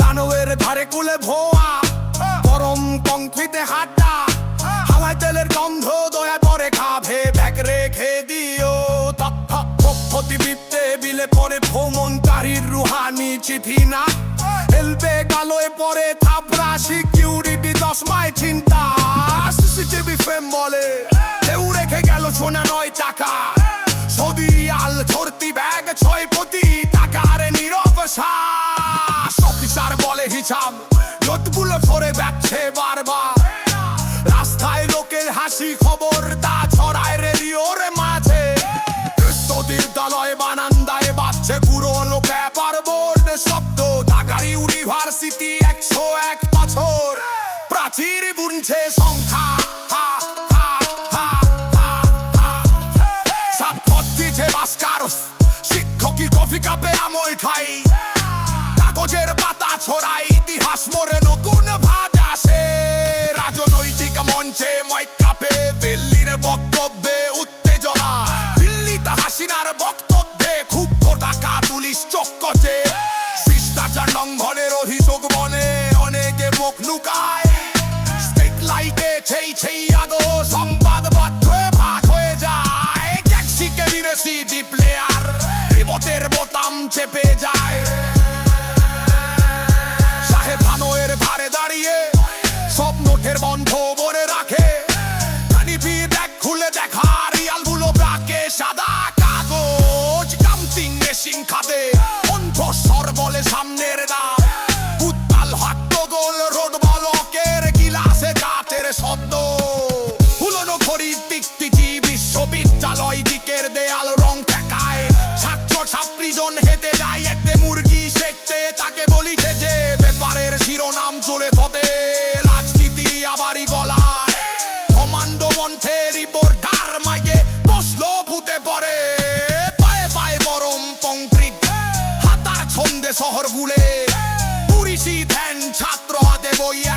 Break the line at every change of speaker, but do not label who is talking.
রানওয়ের ধারে কুলে ভোয়া, গরম কংক্রিটে হাড্ডা হাওয়ায় তেলের গন্ধ দয়া করে খাভে ব্যাগ রেখে দিও। তথ্য বিলে পরে ভ্রমণকারীর রুহানি চিঠি না। এলবে গালোয় পরে থাপড়া সিকিউরিটি দশমায় চিন্তা সিসিটিভি ফ্রেম বলে কেউ রেখে গেল সোনা নয় টাকা সৌদি আল ধরতি নোটগুলো ধরে যাচ্ছে বারবার। রাস্তায় লোকের হাসি খবর, তা ছড়ায় রেডিওর মাঝে। প্রস্তুতির দলয় বানান্দায় বাজছে পুরোনো ব্যাপার বোর্ড, শব্দ ঢাকার ইউনিভার্সিটি একশো এক বছর। প্রাচীর বুনছে সংখ্যা শিক্ষকই কফি কাপে আমল খাই। কাগজের পাতা ছড়াই ইতিহাস মোড়ে নতুন ভাত রাজনৈতিক মঞ্চে মাইক কাপে, দিল্লির বক্তব্যে উত্তেজনা। দিল্লিতে হাসিনার বক্তব্যে খুব টাকা পুলিশ চক্কচে শিষ্টাচার লঙ্ঘনের অভিযোগ বনে, অনেকে মুখ লুকায়। স্ট্রিট লাইটে সেই সেই আগো সংবাদ বাধ্য ভাগ হয়ে যায়। ট্যাক্সি কেবিনে সিডি প্লেয়ার রিমোটের বোতাম চেপে যায়। বলে রাখে। কানিপি দেখ খুলে দেখা, রিয়ালগুলো ব্রাকে, সাদা কাগজ কামচিং মেশিন খাতে কণ্ঠস্বর বলে সামনের না বুকের উপর ধার মাইয়ে বসল ভূতে পরে পায়ে পায়ে গরম কংক্রিট। হাতা ছন্দে শহর গুলে। পুরিশি ধ্যান ছাত্র হাতে বইয়া